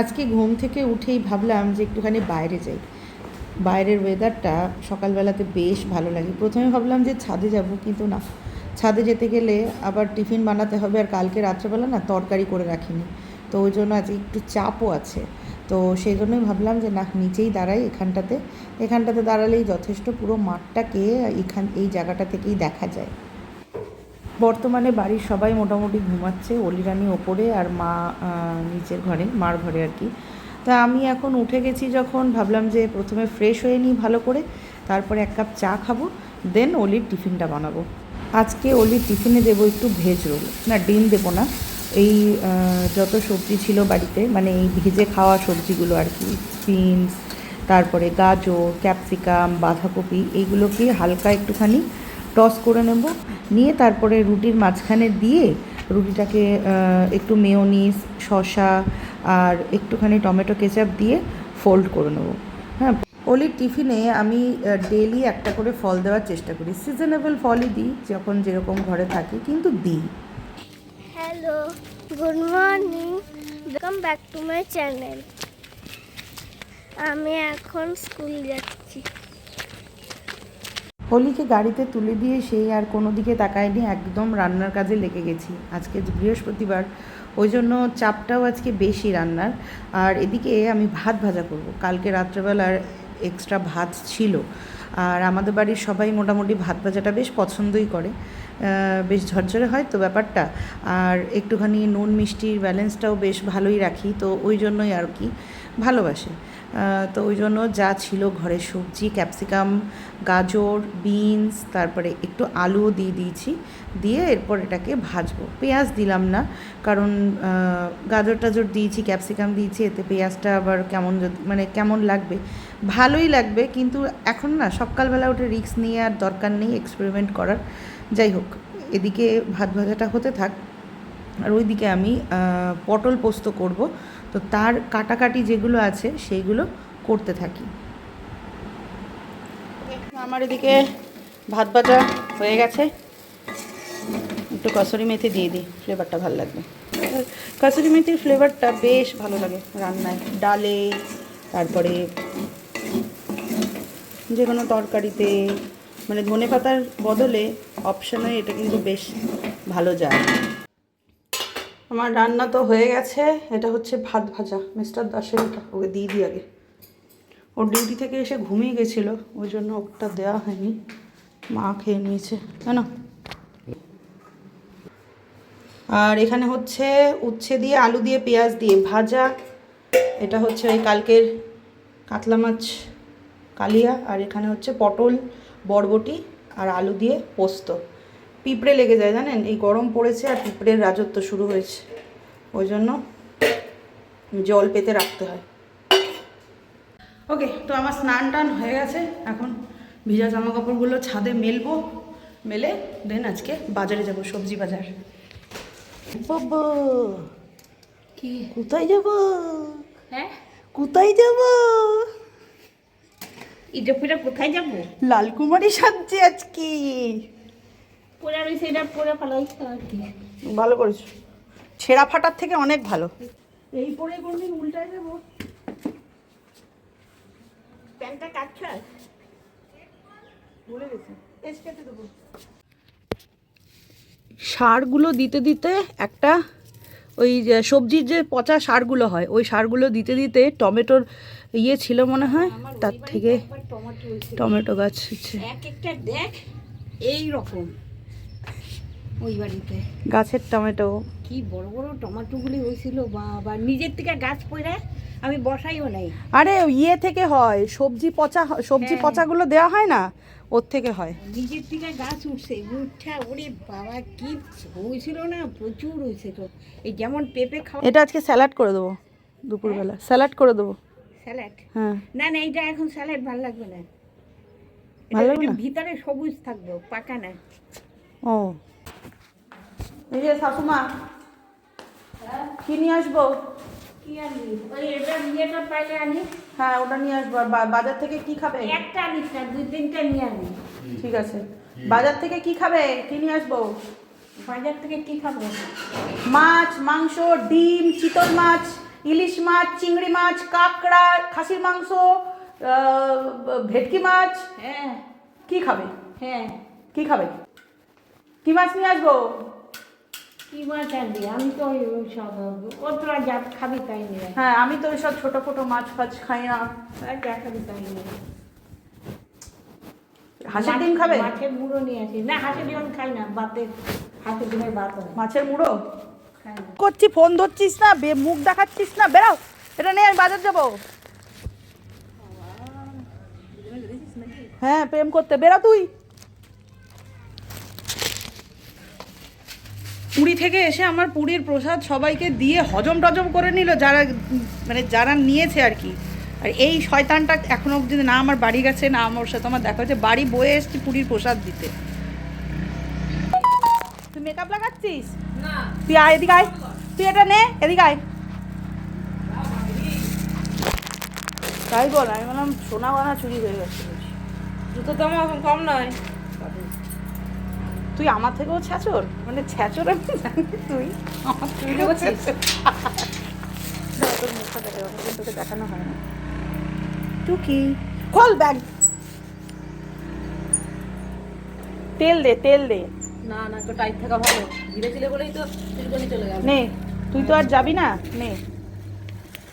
আজকে ঘুম থেকে উঠেই ভাবলাম যে একটুখানি বাইরে যাই। বাইরের ওয়েদারটা সকালবেলাতে বেশ ভালো লাগে। প্রথমে ভাবলাম যে ছাদে যাব, কিন্তু না। ছাদে যেতে গেলে আবার টিফিন বানাতে হবে আর কালকে রাত্রেবেলা না তরকারি করে রাখিনি। তো ওই জন্য আজকে একটু চাপও আছে। তো সেই জন্যই ভাবলাম যে না, নিচেই দাঁড়াই এখানটাতে। এখানটাতে দাঁড়ালেই যথেষ্ট পুরো মাঠটাকে এখান, এই জায়গাটা থেকেই দেখা যায়। বর্তমানে বাড়ির সবাই মোটামুটি ঘুমাচ্ছে, অলিরানি ওপরে আর মা নিচের ঘরে, মার ঘরে আর কি। তা আমি এখন উঠে গেছি যখন ভাবলাম যে প্রথমে ফ্রেশ হয়ে নিই ভালো করে, তারপরে এক কাপ চা খাব দেন অলির টিফিনটা বানাবো। আজকে অলির টিফিনে দেবো একটু ভেজ রোল। না, ডিম দেবো না। এই যত সবজি ছিল বাড়িতে মানে এই ভেজে খাওয়া সবজিগুলো আর কি বিনস তারপরে গাজর ক্যাপসিকাম বাঁধাকপি, এইগুলোকে হালকা একটুখানি টস করে নেব। নিয়ে তারপরে রুটির মাঝখানে দিয়ে রুটিটাকে একটু মেয়োনিজ, শসা আর একটুখানি টমেটো কেচাপ দিয়ে ফোল্ড করে নেব। হ্যাঁ অলির টিফিনে আমি ডেলি একটা করে ফল দেওয়ার চেষ্টা করি। সিজনেবল ফলই দিই যখন যেরকম ঘরে থাকি, কিন্তু দিই। Hello good morning welcome back to my channel আমি এখন স্কুল যাচ্ছি। হোলিকে গাড়িতে তুলে দিয়ে সেই আর কোনো দিকে তাকায়নি, একদম রান্নার কাজে লেগে গেছি। আজকে বৃহস্পতিবার, ওই জন্য চাপটাও আজকে বেশি রান্নার। আর এদিকে আমি ভাত ভাজা করব। কালকে রাত্রেবেলার এক্সট্রা ভাত ছিল। আর আমাদের বাড়ির সবাই মোটামুটি ভাত ভাজাটা বেশ পছন্দই করে। বেশ ঝরঝরে হয় তো ব্যাপারটা। আর একটুখানি নুন মিষ্টির ব্যালেন্সটাও বেশ ভালোই রাখি তো ওই জন্যই আর কি ভালোবাসে। তো ওই জন্য যা ছিল ঘরের সবজি, ক্যাপসিকাম, গাজর, বিনস, তারপরে একটু আলুও দিয়ে দিয়েছি। দিয়ে এরপর এটাকে ভাজবো। পেঁয়াজ দিলাম না, কারণ গাজর টাজর দিয়েছি, ক্যাপসিকাম দিয়েছি, এতে পেঁয়াজটা আবার কেমন মানে কেমন লাগবে? ভালোই লাগবে, কিন্তু এখন না, সকালবেলা ওটা রিস্ক নিয়ে আর দরকার নেই এক্সপেরিমেন্ট করার। যাই হোক, এদিকে ভাত ভাজাটা হতে থাক। আর ওইদিকে আমি পটল পোস্ত করব। তো তার কাটাকাটি যেগুলো আছে, সেইগুলো করতে থাকি। আমার এদিকে ভাত ভাজা হয়ে গেছে। একটু কসুরি মেথি দিয়ে দিই, ফ্লেভারটা ভালো লাগবে। কসুরি মেথির ফ্লেভারটা বেশ ভালো লাগে রান্নায়। ডালে, তারপরে যে কোনো তরকারিতে মানে ধনে পাতার বদলে অপশানে এটা কিন্তু বেশ ভালো যায়। আমার রান্না তো হয়ে গেছে। এটা হচ্ছে ভাত ভাজা। মিস্টার দাসের এটা ওকে দিয়ে দিই আগে। ওর ডিউটি থেকে এসে ঘুমিয়ে গেছিল, ওই জন্য ওটা দেওয়া হয়নি। মা খেয়ে নিয়েছে হ্যাঁ না আর এখানে হচ্ছে উচ্ছে দিয়ে আলু দিয়ে পেঁয়াজ দিয়ে ভাজা। এটা হচ্ছে ওই কালকের কাতলা মাছ কালিয়া, আর এখানে হচ্ছে পটল, বরবটি, আর আলু দিয়ে পোস্ত। পিঁপড়ে লেগে যায় জানেন? এই গরম পড়েছে আর পিঁপড়ের রাজত্ব শুরু হয়েছে। ওই জন্য জল পেতে রাখতে হয়। ওকে তো আমার স্নান টান হয়ে গেছে। এখন ভিজা জামা কাপড়গুলো ছাদে মেলবো। মেলে দেন আজকে বাজারে যাব সবজি বাজার। বাবা কি? কোথায় যাব? হ্যাঁ? কোথায় যাব? ইটা কোথায় যাব? লালকুমারি সাজছে আজকে। পরে আমি সেটা পরে ফেলাই আর কি। ভালো করেছ। ছেঁড়া ফাটার থেকে অনেক ভালো। এই পরে কোনদিন উল্টায় যাব প্যান্টটা কাটছ ভুলে গেছি এস কেটে দেবো। সারগুলো দিতে দিতে একটা ওই যে সবজির যে পচা সারগুলো হয় ওই সারগুলো দিতে দিতে টমেটোর ইয়ে ছিল মনে হয় তার থেকে টমেটো টমেটো গাছ হচ্ছে। এক একটা দেখ এই রকম। ওই বাড়িতে। গাছের টমেটো। কি বড় বড় টমেটোগুলি হয়েছিল বাবা। নিজের থেকে গাছ পড়ে আমি বসাইও নাই। আরে ইয়ে থেকে হয় সবজি পচা সবজি হ্যাঁ। পচাগুলো দেওয়া হয় না? ওর থেকে হয়। নিজের থেকে গাছ উঠছে উঠা ওরে বাবা কি হয়েছিল না? প্রচুর হয়েছে তো এই যেমন পেঁপে খাওয়া এটা আজকে স্যালাড করে দেবো দুপুরবেলা। স্যালাড করে দেবো। স্যালাড? হ্যাঁ। না না এটা এখন স্যালাড ভালো লাগবে না। ভালো লাগবে ভিতরে সবুজ থাকবে পাকা না। ও। এই যে শাশুমা কি নিয়ে আসব? হ্যাঁ ওটা নিয়ে আসব। বাজার থেকে কি খাবে? একটা আনিস না দুই তিনটা নিয়ে আনি। ঠিক আছে। বাজার থেকে কি খাবে? কি নিয়ে আসব? বাজার থেকে কি খাব? মাছ মাংস ডিম চিতল মাছ ইলিশ মাছ চিংড়ি মাছ কাঁকড়া খাসির মাংস ভেটকি মাছ। হ্যাঁ। কি খাবে? হ্যাঁ। কি খাবে? কি মাছ নিয়ে আসব? আমি তো সব। হ্যাঁ ওইসব ছোট ছোট মাছ ফাছ খাই না। হাঁসের ডিম খাবে? মাছের মুড়ো নিয়ে আসি। না হাঁসের ডিম খাই না বাতে হাঁসের ডিমের হয় মাছের মুড়ো? করছি ফোন ধরছিস না বে- মুখ দেখাচ্ছিস না বেরাও এটা নিয়ে আমি বাজার যাব। হ্যাঁ প্রেম করতে। বেরা তুই। পুরী থেকে এসে আমার পুরীর প্রসাদ সবাইকে দিয়ে হজম টজম করে নিল যারা মানে যারা নিয়েছে আর কি। আর এই শয়তানটা এখনও অবধি না আমার বাড়ি গেছে না আমার সাথে আমার দেখা হচ্ছে বাড়ি বয়ে এসছি পুরীর প্রসাদ দিতে। তুই মেকআপ লাগাচ্ছিস? তুই আয় এদিকে আয়। তুই এটা নে এদিকে আয়। তাই বল আমি বললাম সোনা বানা চুরি হয়ে গেছে। জুতো তো আমার কম নয়। তুই আমার থেকেও ছ্যাচর মানে ছ্যাচর আমি জানি তুই। আমার থেকেও? ছ্যাচর। তোর মুখটা দেখে অনেকদিন তোকে দেখানো হয় না। টুকি খোল ব্যাগ। তেল দে তেল দে। না না একটু টাইট থাকা ভালো। ধীরে ধীরে বলেই তো চুলকানি চলে গেল। নে তুই তো আর যাবি না? নে।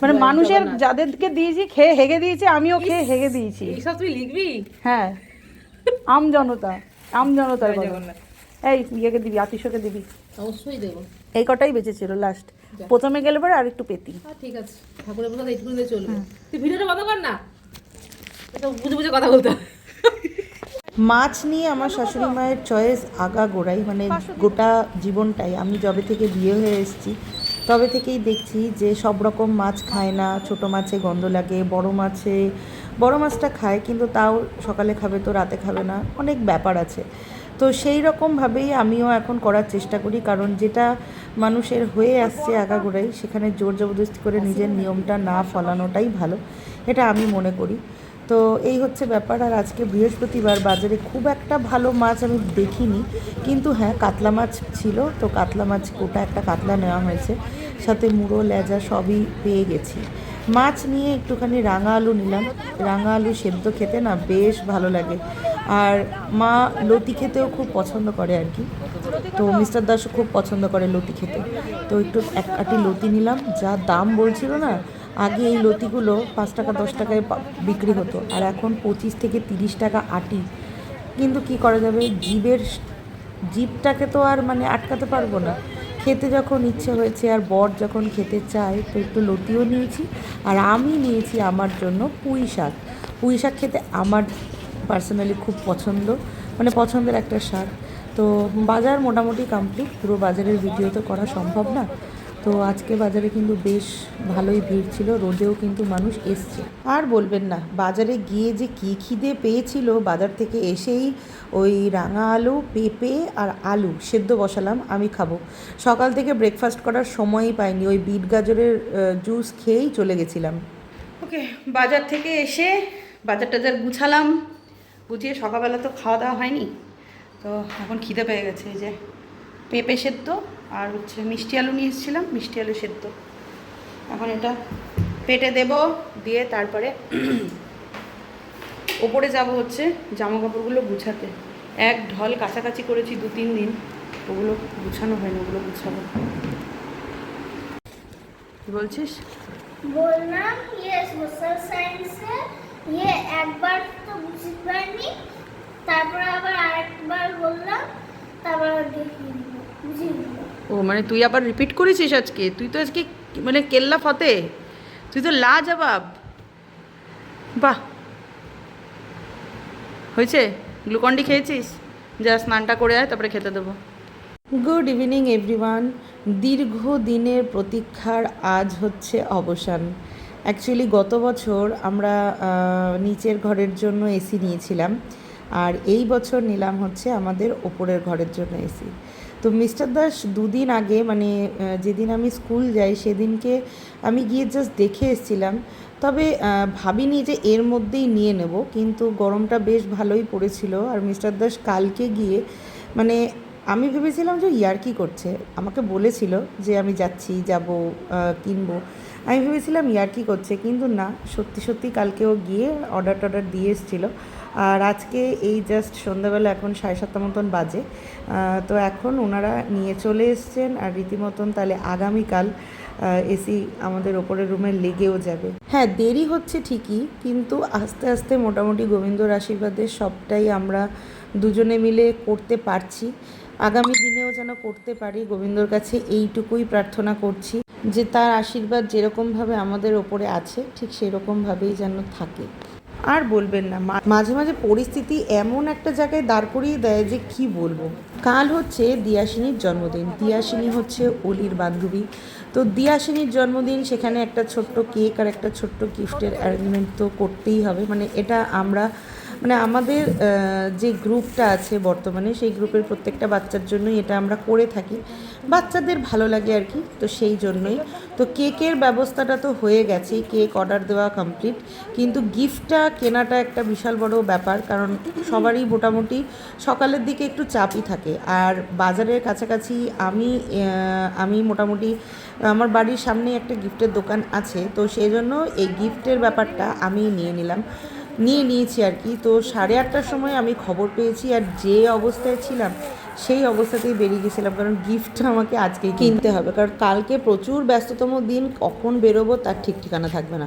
মানে মানুষের যাদেরকে দিয়েছি খেয়ে হেগে দিয়েছে আমিও খেয়ে হেগে দিয়েছি। এইসব তুই লিখবি? হ্যাঁ। আম জনতা। আম জনতার এই ইয়েকে দিবি আতিশকে দিবি। অবশ্যই দেবো। এই কটাই বেঁচেছিল লাস্ট প্রথমে গেলে পরে আর একটু পেতি। ঠিক আছে। ঠাকুরের প্রসাদ এইটুকু দিয়ে চলবে। তুই ভিডিওটা বন্ধ কর না। বুঝে বুঝে কথা বলতে মাছ নিয়ে আমার শাশুড়ি মায়ের চয়েস আগা গোড়াই মানে গোটা জীবনটাই। আমি যবে থেকে বিয়ে হয়ে এসেছি তবে থেকেই দেখছি যে সব রকম মাছ খায় না। ছোট মাছে গন্ধ লাগে বড় মাছে বড় মাছটা খায়, কিন্তু তাও সকালে খাবে তো রাতে খাবে না। অনেক ব্যাপার আছে। তো সেই রকমভাবেই আমিও এখন করার চেষ্টা করি, কারণ যেটা মানুষের হয়ে আসছে আগাগোড়াই, সেখানে জোর জবরদস্তি করে নিজের নিয়মটা না ফলানোটাই ভালো, এটা আমি মনে করি। তো এই হচ্ছে ব্যাপার, আর আজকে বৃহস্পতিবার বাজারে খুব একটা ভালো মাছ আমি দেখিনি, কিন্তু হ্যাঁ কাতলা মাছ ছিল, তো কাতলা মাছ গোটা একটা কাতলা নেওয়া হয়েছে, সাথে মুড়ো, লেজা সবই পেয়ে গেছি। মাছ নিয়ে একটুখানি রাঙা আলু নিলাম। রাঙা আলু সেদ্ধ খেতে না বেশ ভালো লাগে। আর মা লতি খেতেও খুব পছন্দ করে আর কি। তো মিস্টার দাসও খুব পছন্দ করে লতি খেতে। তো একটু এক আটি লতি নিলাম। যা দাম বলছিল না, আগে এই লতিগুলো পাঁচ টাকা, দশ টাকায় বিক্রি হতো। আর এখন পঁচিশ থেকে তিরিশ টাকা আটি। কিন্তু কি করা যাবে? জীবের জীবটাকে তো আর মানে আটকাতে পারব না। খেতে যখন ইচ্ছে হয়েছে আর বর যখন খেতে চায়, তো একটু লতিও নিয়েছি আর আমি নিয়েছি আমার জন্য পুঁই শাক। পুঁই শাক খেতে আমার পার্সোনালি খুব পছন্দ মানে পছন্দের একটা শাক। তো বাজার মোটামুটি কমপ্লিট পুরো বাজারের ভিডিও তো করা সম্ভব না। তো আজকে বাজারে কিন্তু বেশ ভালোই ভিড় ছিল, রোদেও কিন্তু মানুষ এসছে। আর বলবেন না, বাজারে গিয়ে যে কী খিদে পেয়েছিল, বাজার থেকে এসেই ওই রাঙা আলু, পেঁপে আর আলু সেদ্ধ বসালাম, আমি খাব। সকাল থেকে ব্রেকফাস্ট করার সময়ই পাইনি, ওই বিট গাজরের জুস খেয়েই চলে গেছিলাম। ওকে, বাজার থেকে এসে বাজার টাজার গুছালাম, গুছিয়ে সকালবেলা তো খাওয়া দাওয়া হয়নি, তো এখন খিদে পেয়ে গেছে এই যে। পেঁপে সেদ্ধ আর হচ্ছে মিষ্টি আলু নিয়ে এসেছিলাম মিষ্টি আলু সেদ্ধ। এখন এটা পেটে দেব, দিয়ে তারপরে ওপরে যাব হচ্ছে জামা কাপড়গুলো গুছাতে। এক ঢল কাছাকাছি করেছি দু তিন দিন, ওগুলো গুছানো হয়নি, ওগুলো গুছাবো। কি বলছিস? বললাম ইয়ে সোশ্যাল সায়েন্সে ইয়ে একবার তো বুঝতে পারিনি, তারপরে আবার আরেকবার বললাম, তারপর ও মানে তুই আবার রিপিট করেছিস আজকে? তুই তো আজকে মানে কেল্লা ফতে। তুই তো লা জবাব বাহ। হয়েছে? গ্লুকন্ডি খেয়েছিস? যা স্নানটা করে আয়, তারপরে খেতে দেবো। গুড ইভিনিং এভরিওয়ান দীর্ঘ দিনের প্রতীক্ষার আজ হচ্ছে অবসান। অ্যাকচুয়ালি গত বছর আমরা নিচের ঘরের জন্য এসি নিয়েছিলাম। আর এই বছর নিলাম হচ্ছে আমাদের ওপরের ঘরের জন্য এসি তো মিস্টার দাস দুদিন আগে মানে যেদিন আমি স্কুল যাই সেদিনকে আমি গিয়ে জাস্ট দেখে এসেছিলাম। তবে ভাবিনি যে এর মধ্যেই নিয়ে নেব, কিন্তু গরমটা বেশ ভালোই পড়েছিল। আর মিস্টার দাস কালকে গিয়ে মানে আমি ভেবেছিলাম যে ইয়ার কি করছে। আমাকে বলেছিল যে আমি যাচ্ছি, যাব কিনবো। আমি ভেবেছিলাম ইয়ার্কি করছে, কিন্তু না, সত্যি সত্যি কালকেও গিয়ে অর্ডার টর্ডার দিয়ে এসেছিল। আর আজকে এই জাস্ট সন্ধ্যাবেলা এখন সাড়ে সাতটা মতন বাজে। তো এখন ওনারা নিয়ে চলে এসছেন আর রীতিমতন তাহলে আগামীকাল এসি আমাদের ওপরের রুমে লেগেও যাবে। হ্যাঁ দেরি হচ্ছে ঠিকই, কিন্তু আস্তে আস্তে মোটামুটি গোবিন্দর আশীর্বাদে সবটাই আমরা দুজনে মিলে করতে পারছি। আগামী দিনেও যেন করতে পারি, গোবিন্দর কাছে এইটুকুই প্রার্থনা করছি যে তার আশীর্বাদ যেরকমভাবে আমাদের ওপরে আছে, ঠিক সেরকমভাবেই যেন থাকে। আর বলবেন না। মাঝে মাঝে পরিস্থিতি এমন একটা জায়গায় দাঁড় করিয়ে দেয় যে কি বলব। কাল হচ্ছে দিয়াসিনীর জন্মদিন। দিয়াসিনী হচ্ছে অলির বান্ধবী। তো দিয়াসিনীর জন্মদিন, সেখানে একটা ছোট্ট কেক আর একটা ছোট্ট গিফটের অ্যারেঞ্জমেন্ট তো করতেই হবে। মানে এটা আমরা মানে আমাদের যে গ্রুপটা আছে বর্তমানে, সেই গ্রুপের প্রত্যেকটা বাচ্চার জন্যই এটা আমরা করে থাকি। বাচ্চাদের ভালো লাগে আর কি, তো সেই জন্যই। তো কেকের ব্যবস্থাটা তো হয়ে গেছেই কেক অর্ডার দেওয়া কমপ্লিট। কিন্তু গিফটটা কেনাটা একটা বিশাল বড় ব্যাপার, কারণ সবারই মোটামুটি সকালের দিকে একটু চাপই থাকে। আর বাজারের কাছাকাছি আমি আমি মোটামুটি, আমার বাড়ির সামনে একটা গিফটের দোকান আছে, তো সেই জন্য এই গিফটের ব্যাপারটা আমি নিয়ে নিলাম। নিয়ে নিয়েছি আর কি। তো সাড়ে আটটার সময় আমি খবর পেয়েছি আর যে অবস্থায় ছিলাম, সেই অবস্থাতেই বেরিয়ে গেছিলাম। কারণ গিফটটা আমাকে আজকে কিনতে হবে। কারণ কালকে প্রচুর ব্যস্ততম দিন, কখন বেরোবো তার ঠিক ঠিকানা থাকবে না।